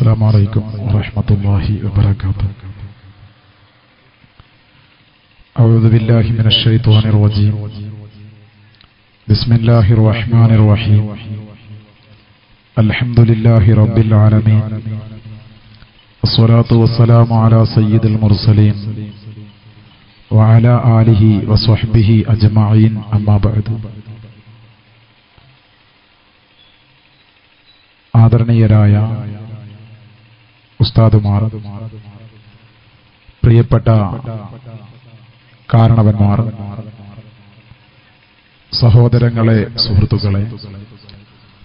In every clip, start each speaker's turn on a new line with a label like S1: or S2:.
S1: السلام عليكم ورحمة الله وبركاته أعوذ بالله من الشيطان الرجيم بسم الله الرحمن الرحيم الحمد لله رب العالمين الصلاة والسلام على سيد المرسلين وعلى آله وصحبه أجمعين أما بعد ആദരണീയരായ ഉസ്താദുമാർ പ്രിയപ്പെട്ട കാരണവന്മാർ സഹോദരങ്ങളെ സുഹൃത്തുക്കളെ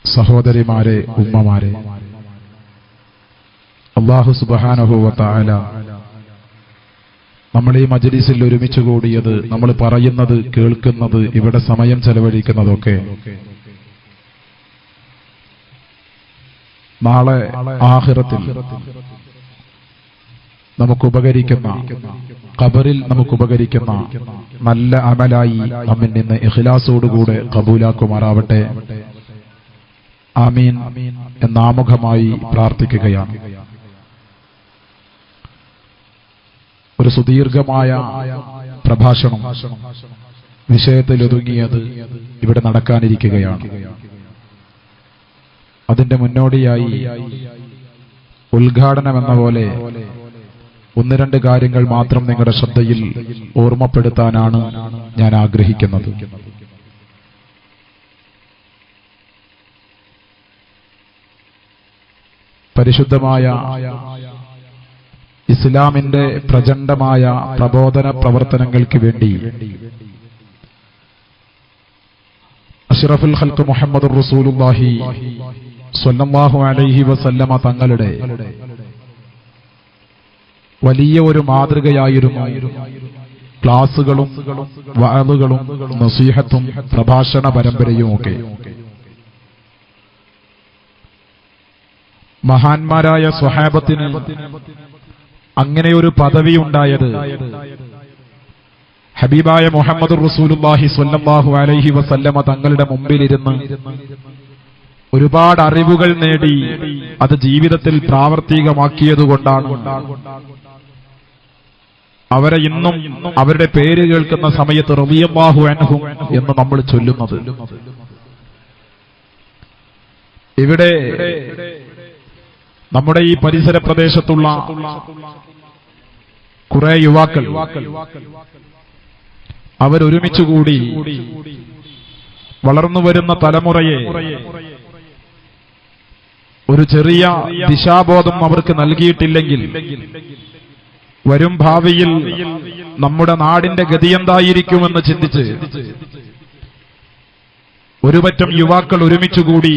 S1: സഹോദരിമാരെ ഉമ്മമാരെ അള്ളാഹു സുബാനഹുവത്തായ നമ്മൾ ഈ മജലിസിൽ ഒരുമിച്ച് കൂടിയത് നമ്മൾ പറയുന്നത് കേൾക്കുന്നത് ഇവിടെ സമയം ചെലവഴിക്കുന്നതൊക്കെ നാളെ ആഹിറത്തിൽ നമുക്ക് ഉപകരിക്കുന്ന ഖബറിൽ നമുക്ക് ഉപകരിക്കുന്ന നല്ല അമലായി നമ്മിൽ നിന്ന് ഇഖ്ലാസോടുകൂടെ കബൂലാക്കുമാറാവട്ടെ. ആമീൻ എന്നാമുഖമായി പ്രാർത്ഥിക്കുകയാണ്. ഒരു സുദീർഘമായ പ്രഭാഷണം വിഷയത്തിൽ ഒതുങ്ങിയത് ഇവിടെ നടക്കാനിരിക്കുകയാണ്. അതിന്റെ മുന്നോടിയായി ഉദ്ഘാടനം എന്ന പോലെ ഒന്ന് രണ്ട് കാര്യങ്ങൾ മാത്രം നിങ്ങളുടെ ശ്രദ്ധയിൽ ഓർമ്മപ്പെടുത്താനാണ് ഞാൻ ആഗ്രഹിക്കുന്നത്. പരിശുദ്ധമായ ഇസ്ലാമിന്റെ പ്രചണ്ഡമായ പ്രബോധന പ്രവർത്തനങ്ങൾക്ക് വേണ്ടി അഷ്റഫുൽ ഹൽക്ക് മുഹമ്മദ് റസൂലുല്ലാഹി സ്വല്ലല്ലാഹു അലൈഹി വസല്ലമ തങ്ങളുടെ വലിയ ഒരു മാതൃകയായിരുന്നു ക്ലാസുകളും വാളുകളും നസീഹത്തും പ്രഭാഷണ പരമ്പരയും ഒക്കെ. മഹാന്മാരായ സ്വഹാബത്തിന് അങ്ങനെ ഒരു പദവി ഉണ്ടായത് ഹബീബായ മുഹമ്മദ് റസൂലുല്ലാഹി സ്വല്ലല്ലാഹു അലൈഹി വസല്ലമ തങ്ങളുടെ മുമ്പിലിരുന്ന് ഒരുപാട് അറിവുകൾ നേടി അത് ജീവിതത്തിൽ പ്രാവർത്തികമാക്കിയതുകൊണ്ടാണ്. അവരെ ഇന്നും അവരുടെ പേര് കേൾക്കുന്ന സമയത്ത് റബിയബാഹു അൻഹും എന്ന് നമ്മൾ ചൊല്ലുന്നത്. ഇവിടെ നമ്മുടെ ഈ പരിസര പ്രദേശത്തുള്ള കുറെ യുവാക്കൾ അവരൊരുമിച്ചുകൂടി വളർന്നു വരുന്ന തലമുറയെ ഒരു ചെറിയ ദിശാബോധം അവർക്ക് നൽകിയിട്ടില്ലെങ്കിൽ വരും ഭാവിയിൽ നമ്മുടെ നാടിന്റെ ഗതി എന്തായിരിക്കുമെന്ന് ചിന്തിച്ച് ഒരുപറ്റം യുവാക്കൾ ഒരുമിച്ചുകൂടി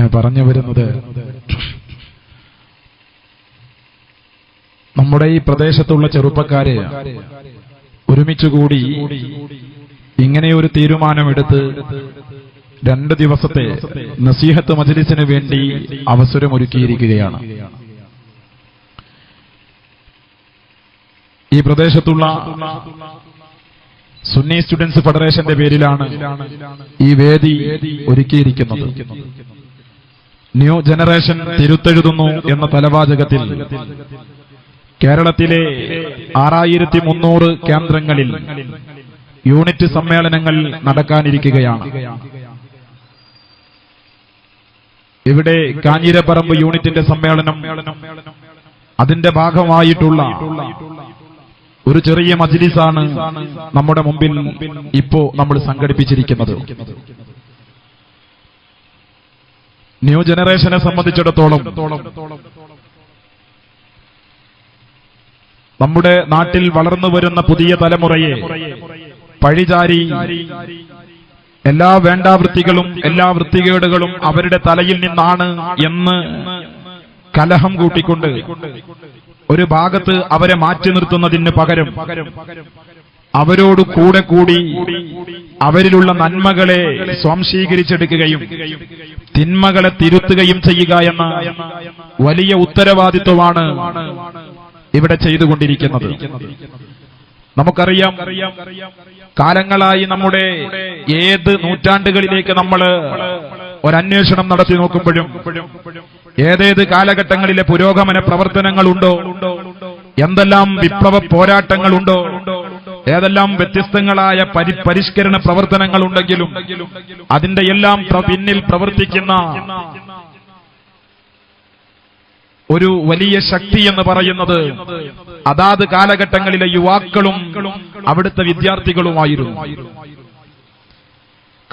S1: ഞാൻ പറഞ്ഞു വരുന്നത് നമ്മുടെ ഈ പ്രദേശത്തുള്ള ചെറുപ്പക്കാരെ ഒരുമിച്ചുകൂടി ഒരു തീരുമാനമെടുത്ത് രണ്ട് ദിവസത്തെ നസീഹത്ത് മജലിസിന് വേണ്ടി അവസരമൊരുക്കിയിരിക്കുകയാണ്. ഈ പ്രദേശത്തുള്ള സുന്നി സ്റ്റുഡൻസ് ഫെഡറേഷന്റെ പേരിലാണ് ഈ വേദി ഒരുക്കിയിരിക്കുന്നത്. ന്യൂ ജനറേഷൻ തിരുത്തെഴുതുന്നു എന്ന തലവാചകത്തിൽ കേരളത്തിലെ ആറായിരത്തി മുന്നൂറ് കേന്ദ്രങ്ങളിൽ യൂണിറ്റ് സമ്മേളനങ്ങൾ നടക്കാനിരിക്കുകയാണ്. ഇവിടെ കാഞ്ഞിരപ്പറമ്പ് യൂണിറ്റിന്റെ സമ്മേളനം അതിന്റെ ഭാഗമായിട്ടുള്ള ഒരു ചെറിയ മജ്ലിസാണ് നമ്മുടെ മുമ്പിൽ ഇപ്പോ നമ്മൾ സംഘടിപ്പിച്ചിരിക്കുന്നത്. ന്യൂ ജനറേഷനെ സംബന്ധിച്ചിടത്തോളം നമ്മുടെ നാട്ടിൽ വളർന്നു വരുന്ന പുതിയ തലമുറയെ പഴിചാരി എല്ലാ വേണ്ടാവൃത്തികളും എല്ലാ വൃത്തികേടുകളും അവരുടെ തലയിൽ നിന്നാണ് എന്ന് കലഹം കൂട്ടിക്കൊണ്ട് ഒരു ഭാഗത്ത് അവരെ മാറ്റി നിർത്തുന്നതിന് പകരം അവരോട് കൂടെ കൂടി അവരിലുള്ള നന്മകളെ സ്വാംശീകരിച്ചെടുക്കുകയും തിന്മകളെ തിരുത്തുകയും ചെയ്യുക എന്ന വലിയ ഉത്തരവാദിത്വമാണ് ഇവിടെ ചെയ്തുകൊണ്ടിരിക്കുന്നത്. നമുക്കറിയാം കാലങ്ങളായി നമ്മുടെ ഏത് നൂറ്റാണ്ടുകളിലേക്ക് നമ്മൾ ഒരന്വേഷണം നടത്തി നോക്കുമ്പോഴും ഏതേത് കാലഘട്ടങ്ങളിലെ പുരോഗമന പ്രവർത്തനങ്ങളുണ്ടോ എന്തെല്ലാം വിപ്ലവ പോരാട്ടങ്ങളുണ്ടോ ഏതെല്ലാം വ്യത്യസ്തങ്ങളായ പരി പരിഷ്കരണ പ്രവർത്തനങ്ങളുണ്ടെങ്കിലും അതിന്റെ എല്ലാം പിന്നിൽ പ്രവർത്തിക്കുന്ന ഒരു വലിയ ശക്തി എന്ന് പറയുന്നത് അതാത് കാലഘട്ടങ്ങളിലെ യുവാക്കളും അവിടുത്തെ വിദ്യാർത്ഥികളുമായിരുന്നു.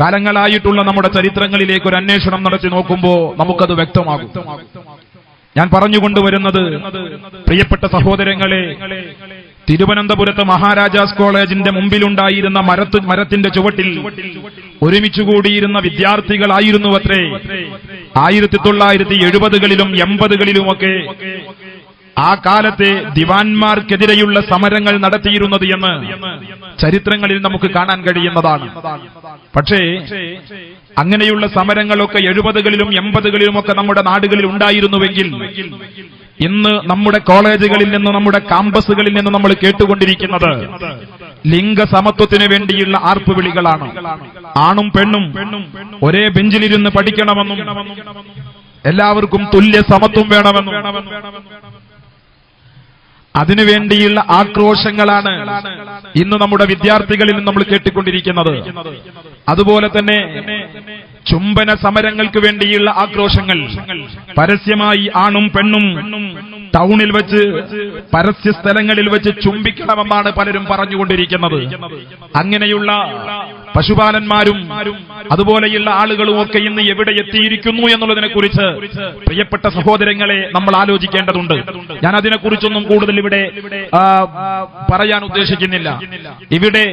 S1: കാലങ്ങളായിട്ടുള്ള നമ്മുടെ ചരിത്രങ്ങളിലേക്ക് ഒരു അന്വേഷണം നടത്തി നോക്കുമ്പോൾ നമുക്കത് വ്യക്തമാകും. ഞാൻ പറഞ്ഞുകൊണ്ടുവരുന്നത് പ്രിയപ്പെട്ട സഹോദരങ്ങളെ തിരുവനന്തപുരത്ത് മഹാരാജാസ് കോളേജിന്റെ മുമ്പിലുണ്ടായിരുന്ന മരത്ത് മരത്തിന്റെ ചുവട്ടിൽ ഒരുമിച്ചുകൂടിയിരുന്ന വിദ്യാർത്ഥികളായിരുന്നു അത്രേ ആയിരത്തി തൊള്ളായിരത്തി എഴുപതുകളിലും എൺപതുകളിലുമൊക്കെ ആ കാലത്തെ ദിവാൻമാർക്കെതിരെയുള്ള സമരങ്ങൾ നടത്തിയിരുന്നത് എന്ന് ചരിത്രങ്ങളിൽ നമുക്ക് കാണാൻ കഴിയുന്നതാണ്. പക്ഷേ അങ്ങനെയുള്ള സമരങ്ങളൊക്കെ എഴുപതുകളിലും എൺപതുകളിലുമൊക്കെ നമ്മുടെ നാടുകളിൽ ഉണ്ടായിരുന്നുവെങ്കിൽ ഇന്ന് നമ്മുടെ കോളേജുകളിൽ നിന്ന് നമ്മുടെ കാമ്പസുകളിൽ നിന്ന് നമ്മൾ കേട്ടുകൊണ്ടിരിക്കുന്നത് ലിംഗസമത്വത്തിന് വേണ്ടിയുള്ള ആർപ്പുവിളികളാണ്. ആണും പെണ്ണും ഒരേ ബെഞ്ചിലിരുന്ന് പഠിക്കണമെന്നും എല്ലാവർക്കും തുല്യ സമത്വം വേണമെന്നും. അതിനുവേണ്ടിയുള്ള ആക്രോശങ്ങളാണ് ഇന്ന് നമ്മുടെ വിദ്യാർത്ഥികളിൽ നമ്മൾ കേട്ടുകൊണ്ടിരിക്കുന്നത്. അതുപോലെ തന്നെ ചുംബന സമരങ്ങൾക്ക് വേണ്ടിയുള്ള ആക്രോശങ്ങൾ. പരസ്യമായി ആണും പെണ്ണും ടൗണിൽ വെച്ച് പരസ്യ സ്ഥലങ്ങളിൽ വെച്ച് ചുംബിക്കണമെന്നാണ് പലരും പറഞ്ഞുകൊണ്ടിരിക്കുന്നത്. അങ്ങനെയുള്ള പശുപാലന്മാരും അതുപോലെയുള്ള ആളുകളും ഒക്കെ ഇന്ന് എവിടെ എത്തിയിരിക്കുന്നു എന്നുള്ളതിനെ കുറിച്ച് പ്രിയപ്പെട്ട സഹോദരങ്ങളെ നമ്മൾ ആലോചിക്കേണ്ടതുണ്ട്. ഞാൻ അതിനെക്കുറിച്ചൊന്നും കൂടുതൽ ഇവിടെ പറയാൻ ഉദ്ദേശിക്കുന്നില്ല. ഇവിടെ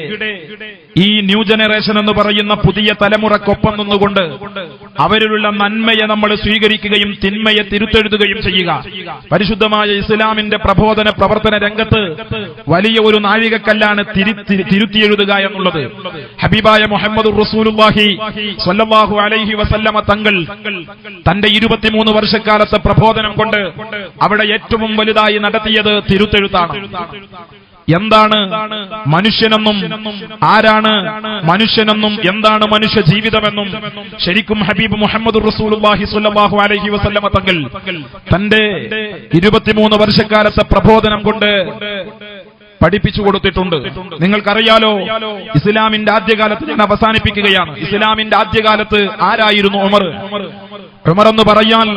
S1: ഈ ന്യൂ ജനറേഷൻ എന്ന് പറയുന്ന പുതിയ തലമുറക്കൊപ്പം നിന്നുകൊണ്ട് അവരിലുള്ള നന്മയെ നമ്മൾ സ്വീകരിക്കുകയും തിന്മയെ തിരുത്തെഴുതുകയും ചെയ്യുക. പരിശുദ്ധമായ ഇസ്ലാമിന്റെ പ്രബോധന പ്രവർത്തന രംഗത്ത് വലിയ ഒരു നാഴികക്കല്ലാണ് തിരി- തിരി- തിരുത്തിയെഴുതുക എന്നുള്ളത്. ഹബീബായ മുഹമ്മദ് അലൈഹി വസല്ലമ തങ്ങൾ തന്റെ ഇരുപത്തിമൂന്ന് വർഷക്കാലത്തെ പ്രബോധനം കൊണ്ട് അവിടെ ഏറ്റവും വലുതായി നടത്തിയത് തിരുത്തെഴുത്താണ്. എന്താണ് മനുഷ്യനെന്നും ആരാണ് മനുഷ്യനെന്നും എന്താണ് മനുഷ്യ ജീവിതമെന്നും ശരിക്കും ഹബീബ് മുഹമ്മദ് അലൈഹി വസല്ലമ തങ്ങൾ തന്റെ ഇരുപത്തിമൂന്ന് വർഷക്കാലത്തെ പ്രബോധനം കൊണ്ട് പഠിപ്പിച്ചു കൊടുത്തിട്ടുണ്ട്. നിങ്ങൾക്കറിയാലോ ഇസ്ലാമിന്റെ ആദ്യകാലത്ത് ഞാൻ അവസാനിപ്പിക്കുകയാണ്. ഇസ്ലാമിന്റെ ആദ്യകാലത്ത് ആരായിരുന്നു ഉമർ? ഉമർ എന്ന് പറയാൻ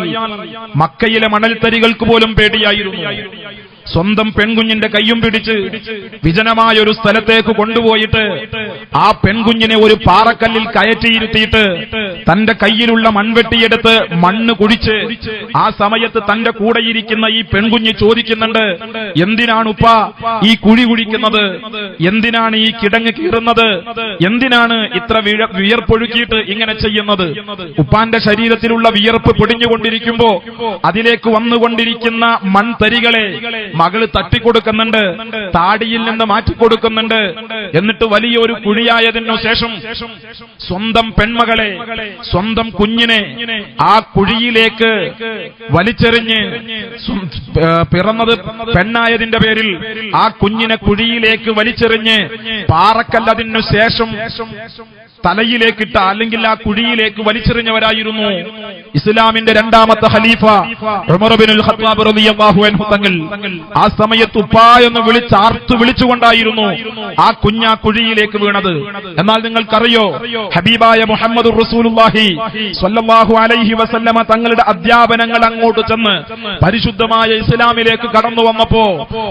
S1: മക്കയിലെ മണൽത്തരികൾക്ക് പോലും പേടിയായിരുന്നു. സ്വന്തം പെൺകുഞ്ഞിന്റെ കയ്യും പിടിച്ച് വിജനമായ ഒരു സ്ഥലത്തേക്ക് കൊണ്ടുപോയിട്ട് ആ പെൺകുഞ്ഞിനെ ഒരു പാറക്കല്ലിൽ കയറ്റിയിരുത്തിയിട്ട് തന്റെ കയ്യിലുള്ള മൺവെട്ടിയെടുത്ത് മണ്ണ് കുഴിച്ച് ആ സമയത്ത് തന്റെ കൂടെയിരിക്കുന്ന ഈ പെൺകുഞ്ഞ് ചോദിക്കുന്നുണ്ട് എന്തിനാണ് ഉപ്പ ഈ കുഴി കുഴിക്കുന്നത് എന്തിനാണ് ഈ കിടങ്ങ് കീറുന്നത്? എന്തിനാണ് ഇത്ര വിയർപ്പൊഴുക്കിയിട്ട് ഇങ്ങനെ ചെയ്യുന്നത്? ഉപ്പാന്റെ ശരീരത്തിലുള്ള വിയർപ്പ് പൊടിഞ്ഞുകൊണ്ടിരിക്കുമ്പോ അതിലേക്ക് വന്നുകൊണ്ടിരിക്കുന്ന മൺതരികളെ മകൾ തട്ടിക്കൊടുക്കുന്നുണ്ട് താടിയിൽ നിന്ന് മാറ്റിക്കൊടുക്കുന്നുണ്ട്. എന്നിട്ട് വലിയ ഒരു കുഴിയായതിനു ശേഷം സ്വന്തം പെൺമകളെ സ്വന്തം കുഞ്ഞിനെ ആ കുഴിയിലേക്ക് വലിച്ചെറിഞ്ഞ് പിറന്നത് പെണ്ണായതിന്റെ പേരിൽ ആ കുഞ്ഞിനെ കുഴിയിലേക്ക് വലിച്ചെറിഞ്ഞ് പാറക്കല്ലതിനു ശേഷം തലയിലേക്കിട്ട അല്ലെങ്കിൽ ആ കുഴിയിലേക്ക് വലിച്ചെറിഞ്ഞവരായിരുന്നു ഇസ്ലാമിന്റെ രണ്ടാമത്തെ ഖലീഫ ഖത്താബ് റളിയല്ലാഹു അൻഹു തങ്ങൾ. ആ സമയത്ത് ഉപ്പാ എന്ന് വിളിച്ചാർത്തു വിളിച്ചുകൊണ്ടായിരുന്നു ആ കുഞ്ഞ കുഴിയിലേക്ക് വീണത്. എന്നാൽ നിങ്ങൾക്കറിയോ ഹബീബായ മുഹമ്മദ് റസൂലുള്ളാഹി സ്വല്ലല്ലാഹു അലൈഹി വസല്ലമ തങ്ങളുടെ അധ്യാപനങ്ങൾ അങ്ങോട്ട് ചെന്ന് പരിശുദ്ധമായ ഇസ്ലാമിലേക്ക് കടന്നു വന്നപ്പോ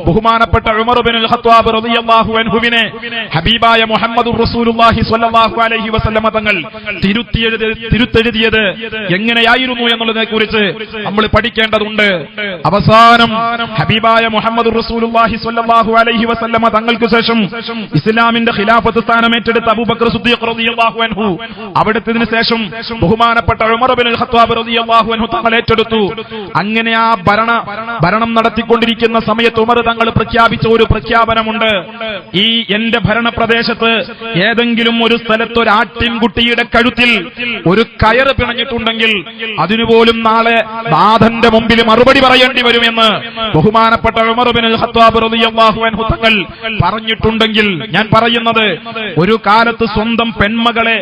S1: ബഹുമാനപ്പെട്ട ഉമർ ബിനുൽ ഖത്താബ് റളിയല്ലാഹു അൻഹുവിനെ ഹബീബായ മുഹമ്മദ് റസൂലുള്ളാഹി സ്വല്ലല്ലാഹു വസല്ലമ തങ്ങൾ തിരുത്തിയെഴുതി തിരുത്തെഴുതിയത് എങ്ങനെയായിരുന്നു എന്നുള്ളതിനെ കുറിച്ച് നമ്മൾ പഠിക്കേണ്ടതുണ്ട്. അവസാനം ഹബീബായ മുഹമ്മദ് റസൂലുള്ളാഹി സ്വല്ലല്ലാഹു അലൈഹി വസല്ലമ തങ്ങൾക്ക് ശേഷം ഇസ്ലാമിന്റെ ഖിലാഫത്ത് സ്ഥാനം ഏറ്റെടുത്ത അബൂബക്കർ സിദ്ദീഖ് റളിയല്ലാഹു അൻഹു അവിടുത്തതിന് ശേഷം ബഹുമാനപ്പെട്ട ഉമർ ബിൻ ഖത്താബ് റളിയല്ലാഹു അൻഹു ഏറ്റെടുത്തു. അങ്ങനെ ആ ഭരണ ഭരണം നടത്തിക്കൊണ്ടിരിക്കുന്ന സമയത്ത് ഉമർ തങ്ങൾ പ്രഖ്യാപിച്ച ഒരു പ്രഖ്യാപനമുണ്ട്. ഈ എന്റെ ഭരണ പ്രദേശത്ത് ഏതെങ്കിലും ഒരു സ്ഥലത്ത് ഒരു ആട്ടിൻകുട്ടിയുടെ കഴുത്തിൽ ഒരു കയറ് പിണഞ്ഞിട്ടുണ്ടെങ്കിൽ അതിനുപോലും നാളെ നാഥന്റെ മുമ്പിൽ മറുപടി പറയേണ്ടി വരുമെന്ന് ബഹുമാനപ്പെട്ട തങ്ങൾ പറഞ്ഞിട്ടുണ്ടെങ്കിൽ ഞാൻ പറയുന്നത് ഒരു കാലത്ത് സ്വന്തം പെൺമകളെ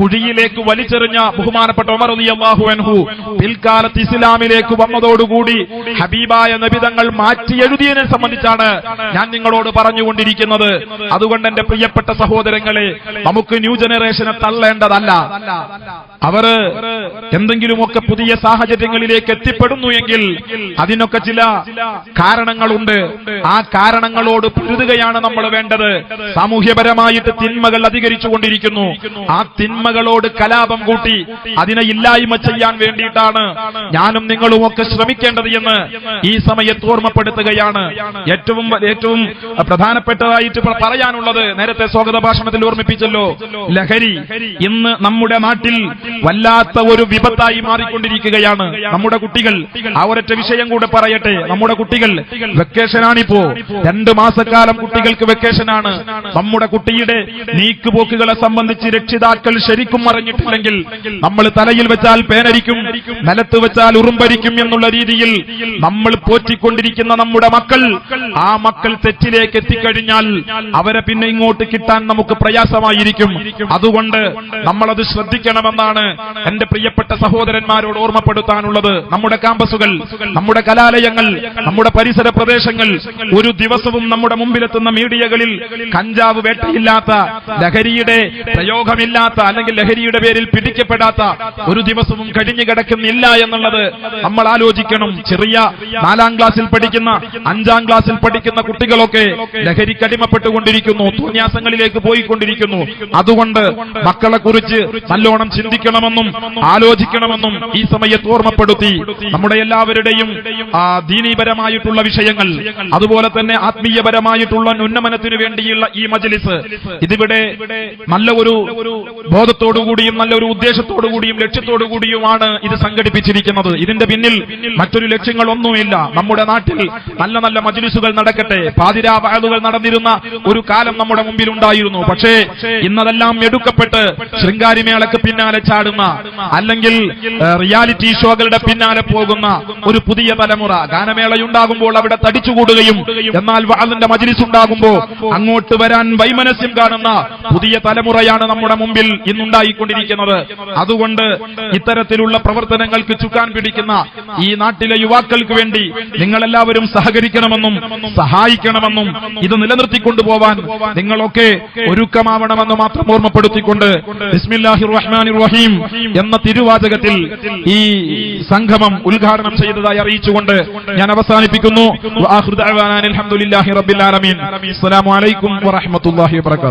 S1: കുഴിയിലേക്ക് വലിച്ചെറിഞ്ഞ ബഹുമാനപ്പെട്ട ഉമർ റളിയല്ലാഹു അൻഹു പിൽക്കാലത്ത് ഇസ്ലാമിലേക്ക് വന്നതോടുകൂടി ഹബീബായ നബിതങ്ങൾ മാറ്റി എഴുതിയതിനെ സംബന്ധിച്ചാണ് ഞാൻ നിങ്ങളോട് പറഞ്ഞുകൊണ്ടിരിക്കുന്നത്. അതുകൊണ്ട് എന്റെ പ്രിയപ്പെട്ട സഹോദരങ്ങളെ നമുക്ക് ന്യൂ ജനറേഷനെ തള്ളേണ്ടതല്ല. അവർ എന്തെങ്കിലുമൊക്കെ പുതിയ സാഹചര്യങ്ങളിലേക്ക് എത്തിപ്പെടുന്നു എങ്കിൽ അതിനൊക്കെ ചില കാരണങ്ങളുണ്ട്. ആ കാരണങ്ങളോട് പൊരുതുകയാണ് നമ്മൾ വേണ്ടത്. സാമൂഹ്യപരമായിട്ട് തിന്മകൾ അധികരിച്ചുകൊണ്ടിരിക്കുന്നു. ആ തിന്മകളോട് കലാപം കൂട്ടി അതിനെ ഇല്ലായ്മ ചെയ്യാൻ വേണ്ടിയിട്ടാണ് ഞാനും നിങ്ങളും ഒക്കെ ശ്രമിക്കേണ്ടത് എന്ന് ഈ സമയത്ത് ഓർമ്മപ്പെടുത്തുകയാണ്. ഏറ്റവും ഏറ്റവും പ്രധാനപ്പെട്ടതായിട്ട് പറയാനുള്ളത് നേരത്തെ സ്വാഗത ഭാഷണത്തിൽ ഓർമ്മിപ്പിച്ചല്ലോ. ലഹരി ഇന്ന് നമ്മുടെ നാട്ടിൽ വല്ലാത്ത ഒരു വിപത്തായി മാറിക്കൊണ്ടിരിക്കുകയാണ്. നമ്മുടെ കുട്ടികൾ ആ ഒരൊറ്റ വിഷയം കൂടെ പറയട്ടെ. നമ്മുടെ കുട്ടികൾ വെക്കേഷനാണിപ്പോ. രണ്ടു മാസക്കാലം കുട്ടികൾക്ക് വെക്കേഷനാണ്. നമ്മുടെ കുട്ടിയുടെ നീക്കുപോക്കുകളെ സംബന്ധിച്ച് രക്ഷിതാക്കൾ ശരിക്കും അറിഞ്ഞിട്ടില്ലെങ്കിൽ നമ്മൾ തലയിൽ വെച്ചാൽ പേനരിക്കും നിലത്ത് വെച്ചാൽ ഉറുമ്പരിക്കും എന്നുള്ള രീതിയിൽ നമ്മൾ പോറ്റിക്കൊണ്ടിരിക്കുന്ന നമ്മുടെ മക്കൾ ആ മക്കൾ തെറ്റിലേക്ക് എത്തിക്കഴിഞ്ഞാൽ അവരെ പിന്നെ ഇങ്ങോട്ട് കിട്ടാൻ നമുക്ക് പ്രയാസമായിരിക്കും. അതുകൊണ്ട് നമ്മളത് ശ്രദ്ധിക്കണമെന്നാണ് എന്റെ പ്രിയപ്പെട്ട സഹോദരന്മാരോട് ഓർമ്മപ്പെടുത്താനുള്ളത്. നമ്മുടെ ക്യാമ്പസുകൾ നമ്മുടെ കലാലയങ്ങൾ നമ്മുടെ പരിസര പ്രദേശങ്ങൾ ഒരു ദിവസവും നമ്മുടെ മുമ്പിലെത്തുന്ന മീഡിയകളിൽ കഞ്ചാവ് വേട്ടയില്ലാത്ത ലഹരിയുടെ പ്രയോഗമില്ലാത്ത അല്ലെങ്കിൽ ലഹരിയുടെ പേരിൽ പിടിക്കപ്പെടാത്ത ഒരു ദിവസവും കഴിഞ്ഞു കിടക്കുന്നില്ല എന്നുള്ളത് നമ്മൾ ആലോചിക്കണം. ചെറിയ നാലാം ക്ലാസ്സിൽ പഠിക്കുന്ന അഞ്ചാം ക്ലാസ്സിൽ പഠിക്കുന്ന കുട്ടികളൊക്കെ ലഹരിക്കടിമപ്പെട്ടുകൊണ്ടിരിക്കുന്നു തോന്യാസങ്ങളിലേക്ക് പോയിക്കൊണ്ടിരിക്കുന്നു. അതുകൊണ്ട് മക്കളെ കുറിച്ച് നല്ലോണം ചിന്തിക്കണമെന്നും ആലോചിക്കണമെന്നും ഈ സമയത്ത് ഓർമ്മപ്പെടുത്തി നമ്മുടെ എല്ലാവരുടെയും ദീനീപരമായിട്ടുള്ള വിഷയങ്ങൾ അതുപോലെ തന്നെ ആത്മീയപരമായിട്ടുള്ള ഉന്നമനത്തിനു വേണ്ടിയുള്ള ഈ മജലിസ് ഇതിവിടെ നല്ല ഒരു ബോധത്തോടുകൂടിയും നല്ലൊരു ഉദ്ദേശത്തോടുകൂടിയും ലക്ഷ്യത്തോടുകൂടിയുമാണ് ഇത് സംഘടിപ്പിച്ചിരിക്കുന്നത്. ഇതിന്റെ പിന്നിൽ മറ്റൊരു ലക്ഷ്യങ്ങളൊന്നുമില്ല. നമ്മുടെ നാട്ടിൽ നല്ല നല്ല മജലിസുകൾ നടക്കട്ടെ. പാതിരാ നടന്നിരുന്ന ഒരു കാലം നമ്മുടെ മുമ്പിൽ ഉണ്ടായിരുന്നു പക്ഷേ ഇന്നതെല്ലാം എടുക്കപ്പെട്ട് ശൃംഗാരിമേളക്ക് പിന്നാലെ ചാടുന്ന അല്ലെങ്കിൽ റിയാലിറ്റി ഷോകളുടെ പിന്നാലെ പോകുന്ന ഒരു പുതിയ തലമുറ ഗാനമേളയുണ്ടാകുമ്പോൾ അവിടെ തടിച്ചുകൂടുകയും എന്നാൽ വാളിന്റെ മജിലിസ് ഉണ്ടാകുമ്പോൾ അങ്ങോട്ട് വരാൻ വൈമനസ്യം കാണുന്ന പുതിയ തലമുറയാണ് നമ്മുടെ മുമ്പിൽ ഇന്നുണ്ടായിക്കൊണ്ടിരിക്കുന്നത്. അതുകൊണ്ട് ഇത്തരത്തിലുള്ള പ്രവർത്തനങ്ങൾക്ക് ചുക്കാൻ പിടിക്കുന്ന ഈ നാട്ടിലെ യുവാക്കൾക്ക് വേണ്ടി നിങ്ങളെല്ലാവരും സഹകരിക്കണമെന്നും സഹായിക്കണമെന്നും ഇത് നിലനിർത്തിക്കൊണ്ടുപോവാൻ നിങ്ങളൊക്കെ ഒരുക്കമാവണമെന്ന് മാത്രം ഓർമ്മപ്പെടുത്തുന്നു ഓർമ്മപ്പെടുത്തിക്കൊണ്ട് ബിസ്മില്ലാഹി റഹീം എന്ന തിരുവാചകത്തിൽ ഈ സംഗമം ഉദ്ഘാടനം ചെയ്തതായി അറിയിച്ചുകൊണ്ട് ഞാൻ അവസാനിപ്പിക്കുന്നു. അസ്സലാമു അലൈക്കും വറഹ്മത്തുള്ളാഹി വബറകാതുഹു.